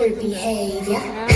your behavior.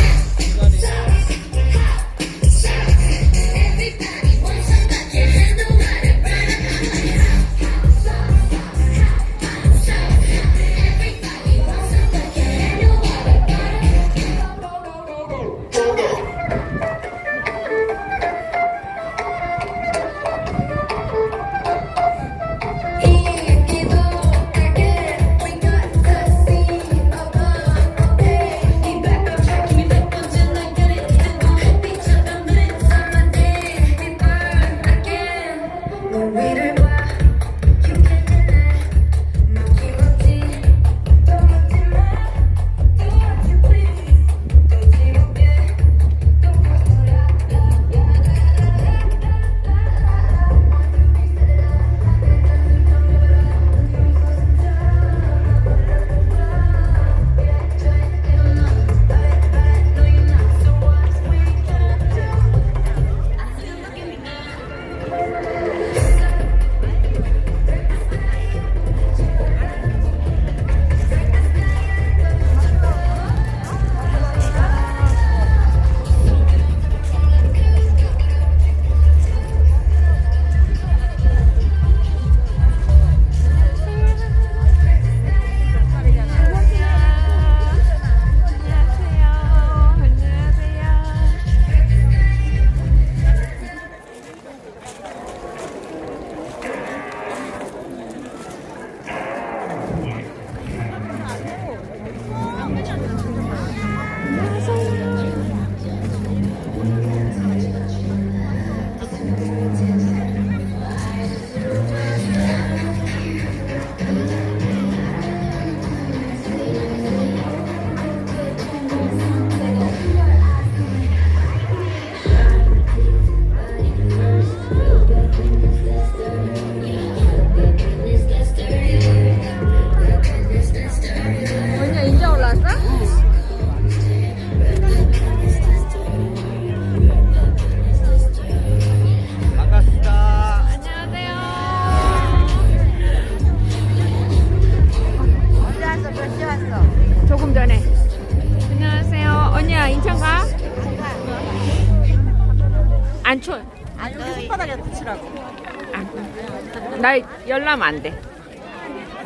나 열나면 안 돼.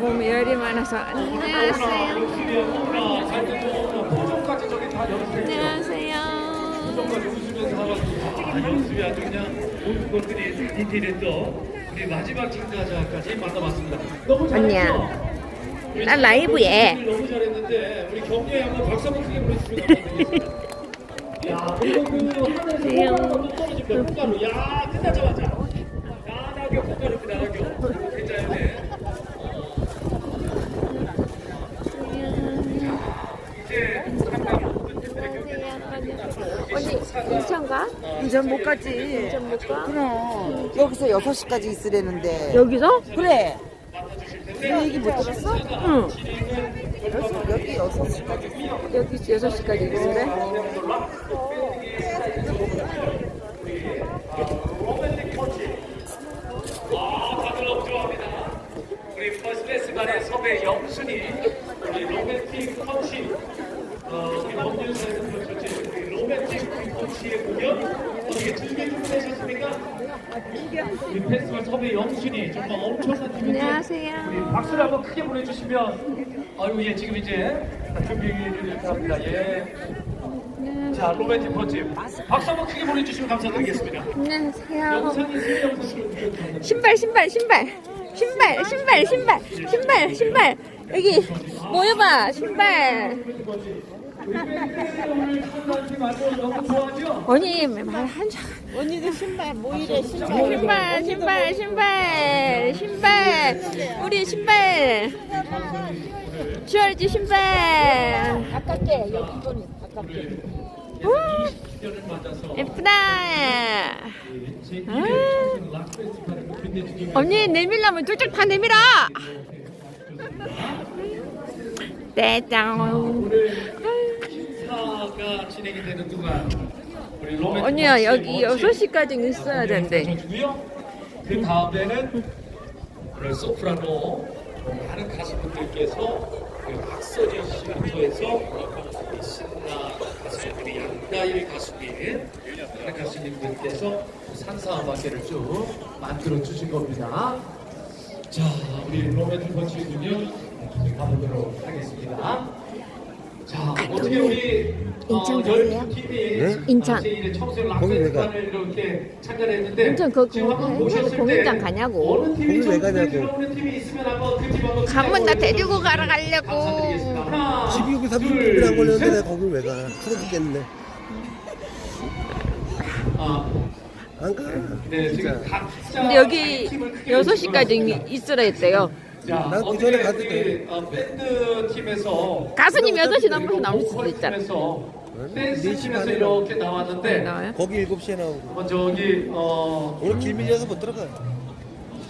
몸에 열이 많아서. 안녕하세요. 안녕하세요. 연습이 아주 그냥 모든 것들이 디테일했던 우리 마지막 참가자까지 만나봤습니다. 너무. 잘했어. 우리 난 라이브에. 너무 잘했는데 우리 경례 한번 박수 한번 크게 보내주시면 감사드리겠습니다. 야 그리고 그 하늘에서 꽃가루 떨어집니다. 꽃가루. 야 끝나자마자 꽃가루 나나교 괜찮은데. 이제 언니 인천 가? 인천 못 가지. 인천 못 가? 그럼 여기서 6시까지 있으려는데. 여기서? 그래. 그 얘기 못 들었어? 응. 여기 6시까지 있어. 여기 6시까지 있는데. 우리 퍼스트레스 반의 섭외 영순이 우리 로맨틱 펀치 어, 우리 법률사에서 펼쳐진 우리 로맨틱 펀치의 공연 어떻게 즐겨 준비되셨습니까? 우리 페스티벌 섭외 영순이 정말 엄청난 팀인데 안녕하세요. 우리 박수를 한번 크게 보내주시면 아유 예 지금 이제 준비를 합니다. 예. 자 로맨틱 펀치 박수 한번 크게 보내주시면 감사드리겠습니다. 안녕하세요. 영상이 세 영상 신발 신발 신발 신발 신발 신발 신발 신발 여기 모여봐 신발? 언니 말한자 언니도 신발 뭐 이래, 신발. 신발 신발 신발 신발 우리 신발 주얼지 신발 아깝게, 여기 이거는 아깝게. 예쁘다. 언니 내밀라면 쫄쫄 다 내밀어. 네, 대장. 언니야 여기 6시까지 있어야 된대. 그 다음에는 오늘 소프라노 많은 가수분들께서 그리고 박서진 씨를 통해서 신나 가수 우리 양다일 가수님 가수님들께서 산사음악회를 쭉 만들어 주신 겁니다. 자, 우리 로맨트 번치군요 네, 가보도록 하겠습니다. 자, 어떻게 우리 인천 어, 가세요? 열두 팀이 네? 인천. 제1회 청소년 거기 왜 가? 락페스티벌을 이렇게 참가했는데 인천 그 지금 한번 공- 보셨을 때 공연장 가냐고. 어느 팀이 거기 왜 좀 가냐고. 들어오는 팀이 있으면 한번 그 팀 한번 가면 나 찾아보도록 데리고 가러 가려고. 감사드리겠습니다. 하나, 집이 여기 둘, 30분이나 걸렸는데 셋. 내가 거길 왜 가? 추워 죽겠네. 아, 안 가. 네, 진짜. 지금 각자 근데 여기 팀을 크게 6시까지 있으라 했대요. 자, 난그 전에 돼. 어, 밴드 팀에서 가수님 근데 6시 어차피 넘어서 나올 수도 있잖아. 팀에서 댄스 네시 팀에서 반에 이렇게 나왔는데 나와요? 거기 7시에 나오고. 한번 저기 어 오늘 길 밀려서 못 들어가.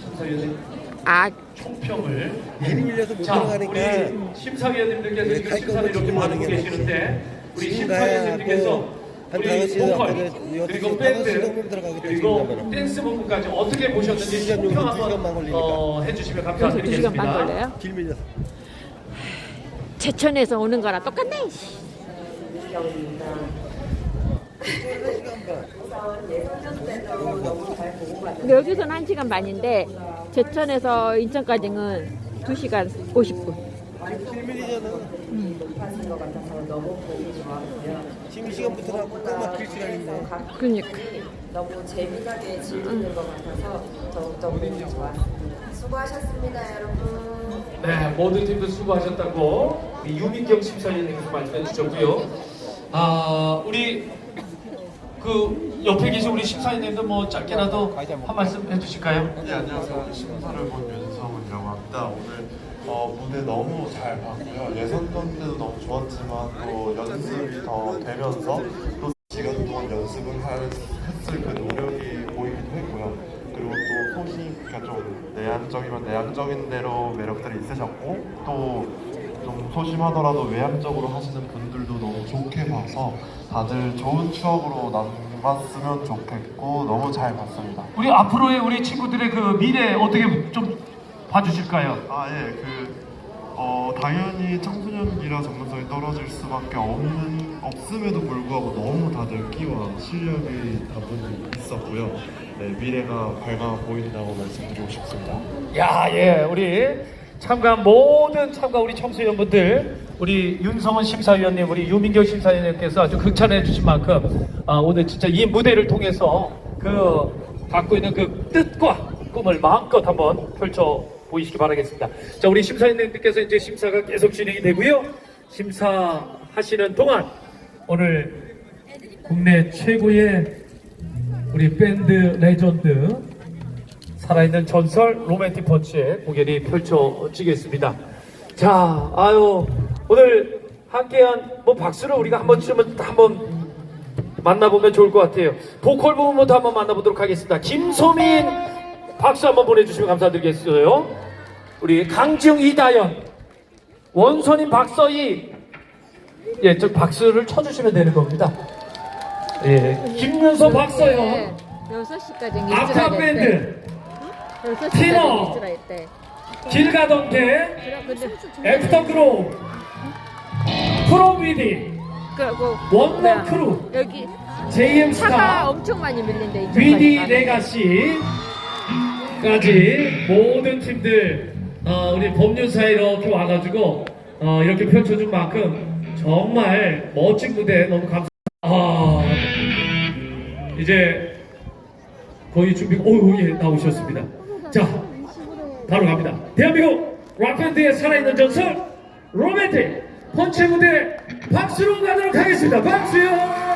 심사위원님 아, 총평을 길 밀려서 못 자 들어가니까. 우리 심사위원님들께서 네, 지금 갈 심사를 이렇게 좀 받고 하는 게 계시는데 우리 가야 심사위원님들께서 또 한 우리 5시에 보컬 나가서 그리고 6시, 밴드 5시 정도 들어가겠다, 그리고 댄스 부분까지 어떻게 보셨는지 시간 요금 두 시간만 한번 걸리니까. 어, 해주시면 여기서 2시간 반 감사드리겠습니다. 걸려요? 길 밀려서. 제천에서 오는 거랑 똑같네. 근데 여기서는 1시간 반인데 제천에서 인천까지는 2시간 50분. 그러니까. 너무 재미나게 즐기는 것 같아서 더욱더 운이 좋았습니다. 수고하셨습니다, 여러분. 네, 모든 팀들 수고하셨다고 우리 유민경 심사위원님께서 말씀해 주셨고요. 아, 우리 그 옆에 계신 우리 심사위원님도 뭐 짧게라도 한 말씀 해주실까요? 네, 안녕하세요. 심사를 본 윤성훈이라고 합니다. 오늘 어, 무대 너무 잘 봤고요. 예선전 때도 너무 좋았지만 또 연습이 더 되면서 또 시간 동안 연습을 할, 했을 그 노력이 보이기도 했고요. 그리고 또 그러니까 좀 내향적이면 내향적인 대로 매력들이 있으셨고 또 좀 소심하더라도 외향적으로 하시는 분들도 너무 좋게 봐서 다들 좋은 추억으로 남았으면 좋겠고 너무 잘 봤습니다. 우리 앞으로의 우리 친구들의 그 미래 어떻게 좀 봐주실까요? 아, 예, 그, 어, 당연히 청소년기라 전문성이 떨어질 수밖에 없는, 없음에도 불구하고 너무 다들 끼와 실력이 다분히 있었고요. 네, 미래가 밝아 보인다고 말씀드리고 싶습니다. 야, 예, 우리 참가한 모든 참가 우리 청소년분들, 우리 윤성원 심사위원님, 우리 유민경 심사위원님께서 아주 극찬해 주신 만큼 아, 오늘 진짜 이 무대를 통해서 그 갖고 있는 그 뜻과 꿈을 마음껏 한번 펼쳐 보이시기 바라겠습니다. 자, 우리 심사위원님께서 이제 심사가 계속 진행이 되고요. 심사하시는 동안 오늘 국내 최고의 우리 밴드 레전드 살아있는 전설 로맨틱 펀치의 공연이 펼쳐지겠습니다. 자, 아유, 오늘 함께한 뭐 박수를 우리가 한 번쯤은 한번 만나보면 좋을 것 같아요. 보컬 부분부터 한번 만나보도록 하겠습니다. 김소민 박수 한번 보내주시면 감사드리겠어요. 우리 강지웅 이다연, 원선인 박서희, 예, 저 박수를 쳐주시면 되는 겁니다. 예, 김윤서 박서연, 6시까지 아카 밴드, 6시까지 티너. 애프터그로우, 프로비디, 그리고 원더 뭐야, 크루, 여기 JM 스타, 엄청 많이 밀린대. 위디. 레가시까지 모든 팀들 어, 우리 법률사에 이렇게 와가지고 어, 이렇게 펼쳐준 만큼 정말 멋진 무대 너무 감사. 아 이제 거의 준비. 오예 나오셨습니다. 자 바로 갑니다. 대한민국 락밴드의 살아있는 전설 로맨틱 펀치 무대 박수로 가도록 하겠습니다. 박수요.